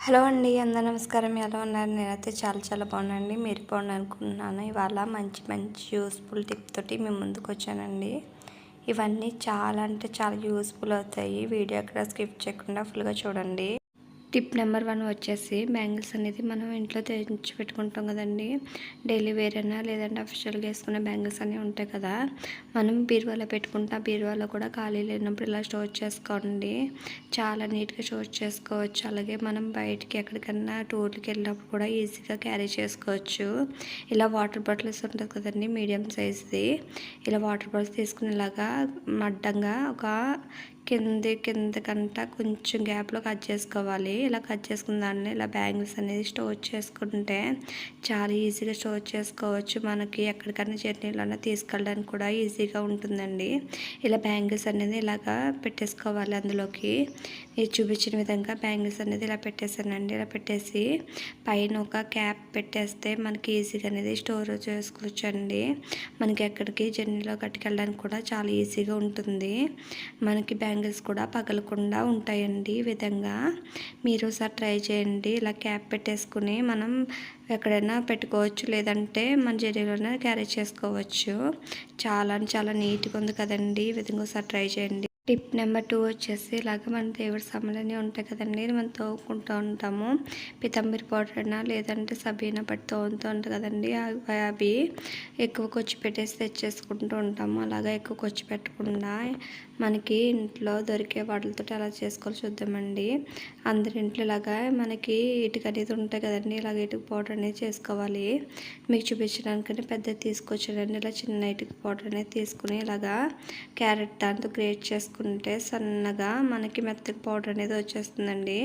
Hello అండి అందరూ నమస్కారం. ఎలా ఉన్నారు? నేనైతే చాలా చాలా బాగున్నానండి. మీరు బాగున్నాను అనుకుంటున్నాను ఇవాళ మంచి మంచి యూస్ఫుల్ టిప్ తోటి మేము ముందుకు వచ్చానండి. ఇవన్నీ చాలా అంటే చాలా యూస్ఫుల్ అవుతాయి. వీడియో అక్కడ స్కిప్ చేయకుండా ఫుల్గా చూడండి. టిప్ నెంబర్ వన్ వచ్చేసి బ్యాంగిల్స్ అనేది మనం ఇంట్లో తెచ్చి పెట్టుకుంటాం కదండి. డైలీ వేర్ అయినా లేదంటే అఫీషియల్గా వేసుకునే బ్యాంగిల్స్ అనేవి ఉంటాయి కదా. మనం బీరువాలో పెట్టుకుంటా బీరువాలో కూడా ఖాళీ లేనప్పుడు ఇలా స్టోర్ చేసుకోండి. చాలా నీట్గా స్టోర్ చేసుకోవచ్చు. అలాగే మనం బయటికి ఎక్కడికన్నా టూర్కి వెళ్ళినప్పుడు కూడా ఈజీగా క్యారీ చేసుకోవచ్చు. ఇలా వాటర్ బాటిల్స్ ఉంటుంది కదండి మీడియం సైజ్ది. ఇలా వాటర్ బాటిల్స్ తీసుకునేలాగా అడ్డంగా ఒక కింది కిందకంట కొంచెం గ్యాప్లో కట్ చేసుకోవాలి. ఇలా కట్ చేసుకున్న దాన్ని ఇలా బ్యాంగిల్స్ అనేది స్టోర్ చేసుకుంటే చాలా ఈజీగా స్టోర్ చేసుకోవచ్చు. మనకి ఎక్కడికైనా జర్నీలోనే తీసుకెళ్ళడానికి కూడా ఈజీగా ఉంటుందండి. ఇలా బ్యాంగిల్స్ అనేది ఇలాగా పెట్టేసుకోవాలి అందులోకి. నేను చూపించిన విధంగా బ్యాంగిల్స్ అనేది ఇలా పెట్టేసానండి ఇలా పెట్టేసి పైన ఒక క్యాప్ పెట్టేస్తే మనకి ఈజీగా అనేది స్టోర్ చేసుకోవచ్చు అండి మనకి ఎక్కడికి జర్నీలో కట్టుకెళ్ళడానికి కూడా చాలా ఈజీగా ఉంటుంది. మనకి బ్యాంగ్ బ్యాంగిల్స్ కూడా పగలకుండా ఉంటాయండి ఈ విధంగా. మీరు ఒకసారి ట్రై చేయండి. ఇలా క్యాప్ పెట్టేసుకుని మనం ఎక్కడైనా పెట్టుకోవచ్చు. లేదంటే మన జరీలోనే క్యారీ చేసుకోవచ్చు. చాలా చాలా నీట్గా ఉంది కదండి. ఈ విధంగా ఒకసారి ట్రై చేయండి. టిప్ నెంబర్ టూ వచ్చేసి ఇలాగ మన దేవుడి సామాన్లు ఉంటాయి కదండి మనం తోముకుంటూ ఉంటాము. పితంబరి పౌడర్ అయినా లేదంటే సబీనా పట్టి తోముతూ ఉంటాయి కదండి అవి ఎక్కువ కొచ్చి పెట్టేసి తెచ్చేసుకుంటూ ఉంటాము. అలాగా ఎక్కువ కొచ్చి పెట్టకుండా మనకి ఇంట్లో దొరికే వాటితో అలా చేసుకొని చూద్దామండి. అందరి ఇంట్లో ఇలాగా మనకి ఇటుక అనేది ఉంటాయి కదండి ఇలాగ ఇటుక పౌడర్ అనేది చేసుకోవాలి. మీకు చూపించడానికి పెద్ద తీసుకొచ్చానండి ఇలా చిన్న ఇటుక పౌడర్ అనేది తీసుకుని ఇలాగా క్యారెట్ దాంతో గ్రేట్ చేసుకుంటే సన్నగా మనకి మెత్తగా పౌడర్ అనేది వచ్చేస్తుందండి.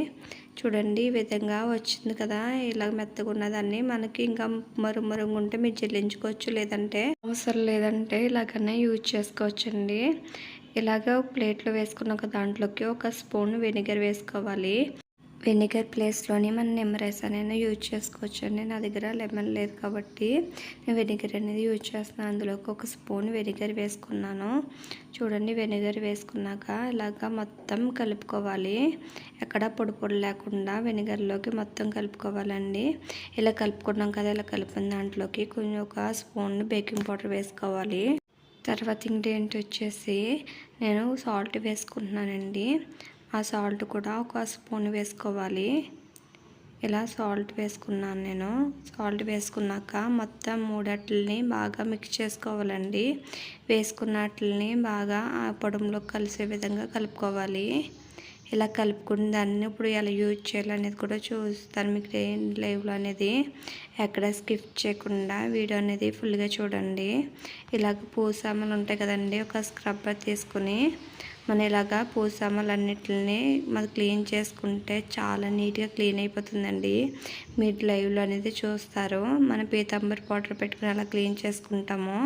చూడండి ఈ విధంగా వచ్చింది కదా. ఇలా మెత్తగా ఉన్నదాన్ని మనకి ఇంకా మరుమరుగు ఉంటే మీరు చెల్లించుకోవచ్చు. లేదంటే అవసరం లేదంటే ఇలాగనే యూజ్ చేసుకోవచ్చండి. ఇలాగ ప్లేట్లో వేసుకున్న ఒక దాంట్లోకి ఒక స్పూన్ వెనిగర్ వేసుకోవాలి. వెనిగర్ ప్లేస్లోని మనం నిమ్మరైస్ అనేది యూజ్ చేసుకోవచ్చు అండి నా దగ్గర లెమన్ లేదు కాబట్టి నేను వెనిగర్ అనేది యూజ్ చేస్తున్నాను. అందులోకి ఒక స్పూన్ వెనిగర్ వేసుకున్నాను. చూడండి వెనిగర్ వేసుకున్నాక ఇలాగ మొత్తం కలుపుకోవాలి. ఎక్కడ పొడి పొడి లేకుండా వెనిగర్లోకి మొత్తం కలుపుకోవాలండి. ఇలా కలుపుకున్నాం కదా ఇలా కలిపిన దాంట్లోకి కొంచెం ఒక స్పూన్ బేకింగ్ పౌడర్ వేసుకోవాలి. తర్వాత ఇంగ్రీడియంట్ వచ్చేసి నేను సాల్ట్ వేసుకుంటున్నానండి. ఆ సాల్ట్ కూడా ఒక స్పూన్ వేసుకోవాలి. ఇలా సాల్ట్ వేసుకున్నాను నేను. సాల్ట్ వేసుకున్నాక మొత్తం మూడట్లని బాగా మిక్స్ చేసుకోవాలండి. వేసుకున్నట్లని బాగా ఆ పొడంలో కలిసే విధంగా కలుపుకోవాలి. ఇలా కలుపుకుని దాన్ని ఇప్పుడు ఎలా యూజ్ చేయాలనేది కూడా చూస్తాను. మీకు లైవ్లో అనేది ఎక్కడ స్కిప్ చేయకుండా వీడియో అనేది ఫుల్గా చూడండి. ఇలాగ పూసామలు ఉంటాయి కదండి ఒక స్క్రబ్బర్ తీసుకుని మనం ఇలాగా పూసామలన్నిటిని మనం క్లీన్ చేసుకుంటే చాలా నీట్గా క్లీన్ అయిపోతుందండి. మీరు లైవ్లో అనేది చూస్తారు. మన పీతాంబర్ పౌడర్ పెట్టుకుని అలా క్లీన్ చేసుకుంటాము.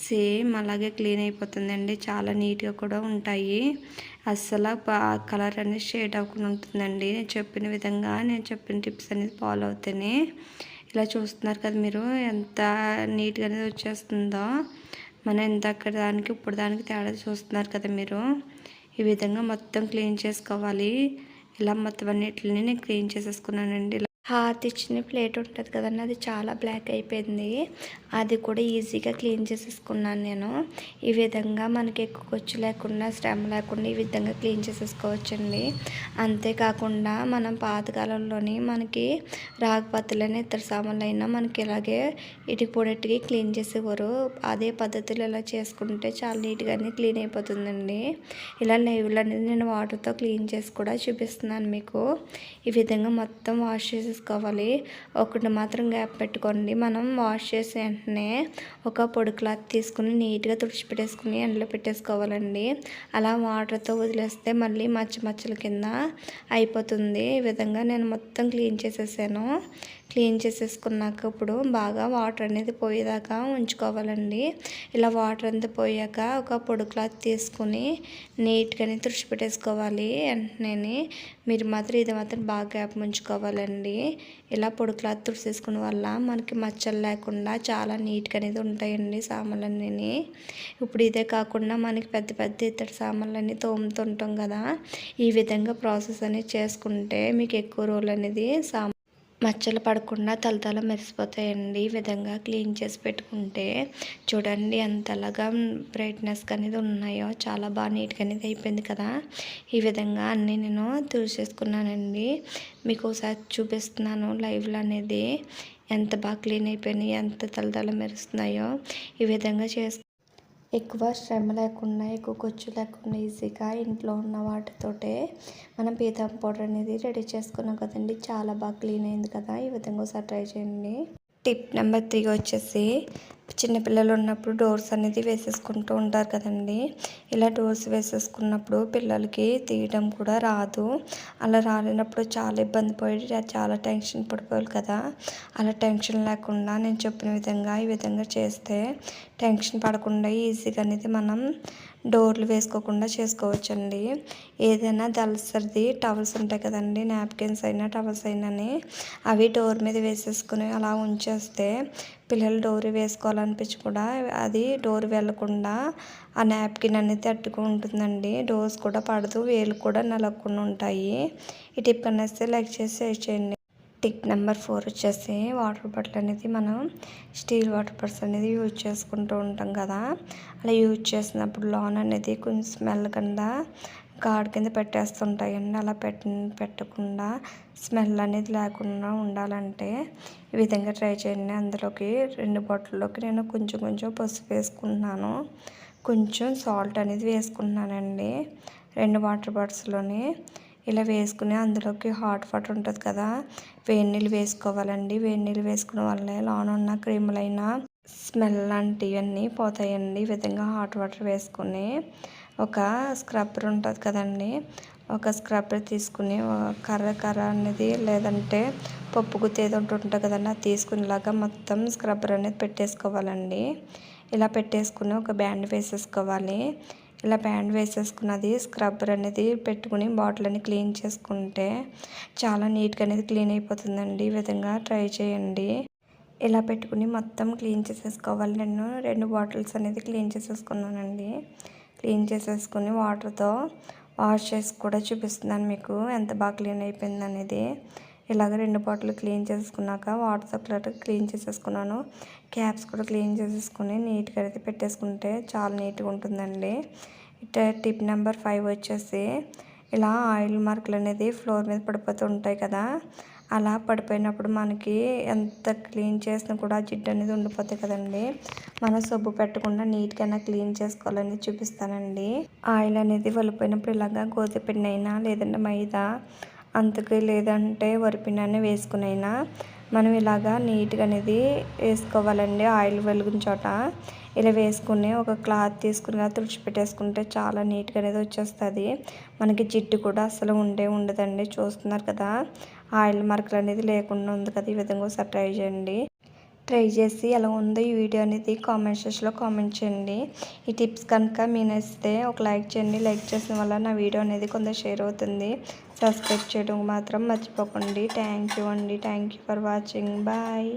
సేమ్ అలాగే క్లీన్ అయిపోతుందండి. చాలా నీట్గా కూడా ఉంటాయి. అస్సలు కలర్ అనేది షేడ్ అవ్వకుండా ఉంటుందండి. నేను చెప్పిన విధంగా నేను చెప్పిన టిప్స్ అనేది ఫాలో అవుతాయి ఇలా చూస్తున్నారు కదా మీరు ఎంత నీట్గా అనేది వచ్చేస్తుందో. మనం ఇంత అక్కడ దానికి ఇప్పుడు దానికి తేడా చూస్తున్నారు కదా మీరు. ఈ విధంగా మొత్తం క్లీన్ చేసుకోవాలి. ఇలా మొత్తం అన్నిటిని నేను క్లీన్ చేసేసుకున్నానండి. హాత్ ఇచ్చిన ప్లేట్ ఉంటుంది కదండి అది చాలా బ్లాక్ అయిపోయింది. అది కూడా ఈజీగా క్లీన్ చేసేసుకున్నాను నేను. ఈ విధంగా మనకి ఎక్కువ ఖర్చు లేకుండా శ్రమ లేకుండా ఈ విధంగా క్లీన్ చేసేసుకోవచ్చండి. అంతేకాకుండా మనం పాతకాలంలోని మనకి రాగపత్తులని ఇతర సామాన్లు అయినా మనకి ఇలాగే ఇటు పొడెట్టుకి క్లీన్ చేసేవారు. అదే పద్ధతిలో ఇలా చేసుకుంటే చాలా నీట్గానే క్లీన్ అయిపోతుందండి. ఇలా లైవ్లు అనేది నేను వాటర్తో క్లీన్ చేసి కూడా చూపిస్తున్నాను మీకు. ఈ విధంగా మొత్తం వాష్ చేసి తీసుకోవాలి. ఒకటి మాత్రం గ్యాప్ పెట్టుకోండి. మనం వాష్ చేసే వెంటనే ఒక పొడి క్లాత్ తీసుకుని నీట్గా తుడిచిపెట్టేసుకుని ఎండలో పెట్టేసుకోవాలండి. అలా వాటర్తో వదిలేస్తే మళ్ళీ మచ్చ మచ్చల కింద అయిపోతుంది. ఈ విధంగా నేను మొత్తం క్లీన్ చేసేసాను. క్లీన్ చేసేసుకున్నాక ఇప్పుడు బాగా వాటర్ అనేది పోయేదాకా ఉంచుకోవాలండి. ఇలా వాటర్ అంతా పోయాక ఒక పొడి క్లాత్ తీసుకుని నీట్గానే తుడిచిపెట్టేసుకోవాలి వెంటనే మీరు మాత్రం ఇది మాత్రం బాగా గ్యాప్ ఉంచుకోవాలండి ఇలా పొడి క్లాత్ తుడిసేసుకున్న వల్ల మనకి మచ్చలు లేకుండా చాలా నీట్గా అనేది ఉంటాయండి సామాన్లన్నీ. ఇప్పుడు ఇదే కాకుండా మనకి పెద్ద పెద్ద ఇతడి సామాన్లన్నీ తోముతుంటాం కదా ఈ విధంగా ప్రాసెస్ అనేది చేసుకుంటే మీకు ఎక్కువ రోజులు అనేది సామాన్ మచ్చలు పడకుండా తలతల మెరిసిపోతాయండి. ఈ విధంగా క్లీన్ చేసి పెట్టుకుంటే చూడండి ఎంతలాగా బ్రైట్నెస్ అనేది ఉన్నాయో. చాలా బాగా నీట్గా అనేది అయిపోయింది కదా. ఈ విధంగా అన్నీ నేను తుడిచేసుకున్నానండి. మీకు ఒకసారి చూపిస్తున్నాను లైవ్లో అనేది. ఎంత బాగా క్లీన్ అయిపోయినాయి ఎంత తలతల మెరుస్తున్నాయో. ఈ విధంగా చేసు ఎక్కువ శ్రమ లేకుండా ఎక్కువ ఖర్చు లేకుండా ఈజీగా ఇంట్లో ఉన్న వాటితోటే మనం పీతం పౌడర్ అనేది రెడీ చేసుకున్నాం కదండి. చాలా బాగా క్లీన్ అయింది కదా. ఈ విధంగా ఒకసారి ట్రై చేయండి. టిప్ నెంబర్ త్రీ వచ్చేసి చిన్నపిల్లలు ఉన్నప్పుడు డోర్స్ అనేది వేసేసుకుంటూ ఉంటారు కదండి. ఇలా డోర్స్ వేసేసుకున్నప్పుడు పిల్లలకి తీయడం కూడా రాదు. అలా రాలేనప్పుడు చాలా ఇబ్బంది పడి చాలా టెన్షన్ పడిపోవాలి కదా. అలా టెన్షన్ లేకుండా నేను చెప్పిన విధంగా ఈ విధంగా చేస్తే టెన్షన్ పడకుండా ఈజీగా అనేది మనం డోర్లు వేసుకోకుండా చేసుకోవచ్చండి. ఏదైనా దళసరిది టవల్స్ ఉంటాయి కదండి నాప్కిన్స్ అయినా టవల్స్ అయినా అవి డోర్ మీద వేసేసుకుని అలా ఉంచేస్తే పిల్లలు డోర్ వేసుకోవాలనిపించి కూడా అది డోర్ వెళ్ళకుండా ఆ నాప్కిన్ అనేది తట్టుకు ఉంటుందండి. డోర్స్ కూడా పడదు వేలు కూడా నలగకుండా ఉంటాయి. ఈ టిప్ అనేస్తే లైక్ చేసి చేయండి. టిక్ నెంబర్ ఫోర్ వచ్చేసి వాటర్ బాటిల్ అనేది మనం స్టీల్ వాటర్ బాటిల్స్ అనేది యూజ్ చేసుకుంటూ ఉంటాం కదా. అలా యూజ్ చేసినప్పుడు లోన్ అనేది కొంచెం స్మెల్ కింద గాడ్ కింద పెట్టేస్తుంటాయండి. అలా పెట్ట పెట్టకుండా స్మెల్ అనేది లేకుండా ఉండాలంటే ఈ విధంగా ట్రై చేయండి. అందులోకి రెండు బాటిల్లోకి నేను కొంచెం కొంచెం పసుపు వేసుకుంటున్నాను. కొంచెం సాల్ట్ అనేది వేసుకుంటున్నానండి. రెండు వాటర్ బాటిల్స్లోని ఇలా వేసుకుని అందులోకి హాట్ వాటర్ ఉంటుంది కదా వేడి నీళ్ళు వేసుకోవాలండి. వేడి నీళ్ళు వేసుకున్న వల్లే లోన ఉన్న క్రీములైన స్మెల్ లాంటివన్నీ పోతాయండి. ఈ విధంగా హాట్ వాటర్ వేసుకుని ఒక స్క్రబ్బర్ ఉంటుంది కదండి ఒక స్క్రబ్బర్ తీసుకుని కర్ర కర్ర అనేది లేదంటే పప్పు గుత్తి ఏదో ఉంటుంది కదండి అది తీసుకునేలాగా మొత్తం స్క్రబ్బర్ అనేది పెట్టేసుకోవాలండి. ఇలా పెట్టేసుకుని ఒక బ్యాండ్ వేసేసుకోవాలి. ఇలా ప్యాంట్ వేసేసుకున్నది స్క్రబ్బర్ అనేది పెట్టుకుని బాటిల్ అని క్లీన్ చేసుకుంటే చాలా నీట్గా అనేది క్లీన్ అయిపోతుందండి. ఈ విధంగా ట్రై చేయండి. ఇలా పెట్టుకుని మొత్తం క్లీన్ చేసేసుకోవాలి. నేను రెండు బాటిల్స్ అనేది క్లీన్ చేసేసుకున్నానండి. క్లీన్ చేసేసుకుని వాటర్తో వాష్ చేసి కూడా చూపిస్తున్నాను మీకు ఎంత బాగా క్లీన్ అయిపోయింది అనేది ఇలాగ రెండు బాటిల్ క్లీన్ చేసుకున్నాక వాటర్ క్లట్ క్లీన్ చేసేసుకున్నాను. క్యాప్స్ కూడా క్లీన్ చేసేసుకుని నీట్గా అయితే పెట్టేసుకుంటే చాలా నీట్గా ఉంటుందండి. ఇట టిప్ నెంబర్ ఫైవ్ వచ్చేసి ఇలా ఆయిల్ మార్కులు అనేది ఫ్లోర్ మీద పడిపోతూ ఉంటాయి కదా అలా పడిపోయినప్పుడు మనకి ఎంత క్లీన్ చేసినా కూడా జిడ్డు అనేది ఉండిపోతాయి కదండి. మనం సబ్బు పెట్టకుండా నీట్గా క్లీన్ చేసుకోవాలని చూపిస్తానండి. ఆయిల్ అనేది వలిపోయినప్పుడు ఇలాగా గోధుమ పిండి అయినా లేదంటే మైదా అంతకు లేదంటే వరిపిండి వేసుకునైనా మనం ఇలాగా నీట్గా అనేది వేసుకోవాలండి. ఆయిల్ వెలిగిన చోట ఇలా వేసుకుని ఒక క్లాత్ తీసుకుని తుడిచిపెట్టేసుకుంటే చాలా నీట్గా అనేది వచ్చేస్తుంది. మనకి జిడ్డు కూడా అసలు ఉండే ఉండదండి. చూస్తున్నారు కదా ఆయిల్ మార్కులు అనేది లేకుండా ఉంది కదా ఈ విధంగా ఒకసారి ట్రై చేయండి. ట్రై చేసి ఎలా ఉందో ఈ వీడియో అనేది కామెంట్ సెక్షన్లో కామెంట్ చేయండి. ఈ టిప్స్ కనుక మీ నచ్చితే ఒక లైక్ చేయండి. లైక్ చేసిన వల్ల నా వీడియో అనేది కొంత షేర్ అవుతుంది. సబ్స్క్రైబ్ చేయడం మాత్రం మర్చిపోకండి. థ్యాంక్ యూ అండి. Thank you for watching bye